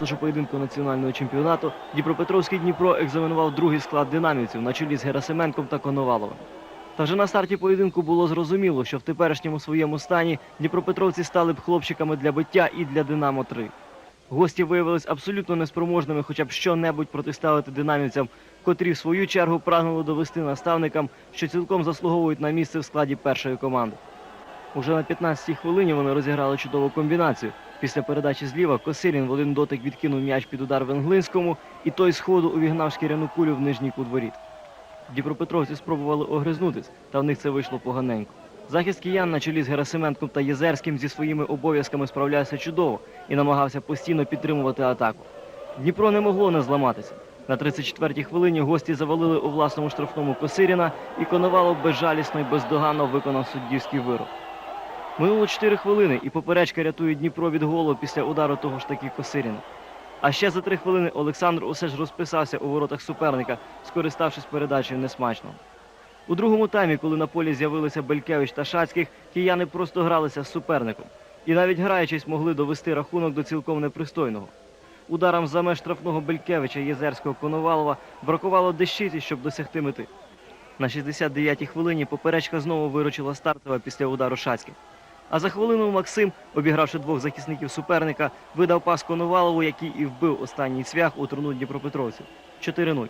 Тож у поєдинку національного чемпіонату Дніпропетровський Дніпро екзаменував другий склад динамівців на чолі з Герасименком та Коноваловим. Та вже на старті поєдинку було зрозуміло, що в теперішньому своєму стані Дніпропетровці стали б хлопчиками для биття і для Динамо 3. Гості виявились абсолютно неспроможними хоча б що-небудь протиставити динамівцям, котрі в свою чергу прагнули довести наставникам, що цілком заслуговують на місце в складі першої команди. Уже на 15-й хвилині вони розіграли чудову комбінацію. Після передачі зліва Косилін в один дотик відкинув м'яч під удар Венглинському, і той з ходу увігнав шкіряну кулю в нижній кутворіт. Дніпропетровці спробували огризнутись, та в них це вийшло поганенько. Захист киян на чолі з Герасименком та Єзерським зі своїми обов'язками справлявся чудово і намагався постійно підтримувати атаку. Дніпро не могло не зламатися. На 34-й хвилині гості завалили у власному штрафному Косиріна, і Коновалов безжалісно і бездоганно виконав суддівський вирок. Минуло 4 хвилини, і поперечка рятує Дніпро від голу після удару того ж таки Косиріна. А ще за 3 хвилини Олександр усе ж розписався у воротах суперника, скориставшись передачею несмачно. У другому таймі, коли на полі з'явилися Белькевич та Шацьких, кияни просто гралися з суперником. І навіть граючись могли довести рахунок до цілком непристойного. Ударам за меж штрафного Белькевича Єзерського Коновалова бракувало дещиці, щоб досягти мети. На 69-й хвилині поперечка знову виручила стартова після удару Шацьких. А за хвилину Максим, обігравши двох захисників суперника, видав паску Новалову, який і вбив останній цвях у труну Дніпропетровців. 4-0.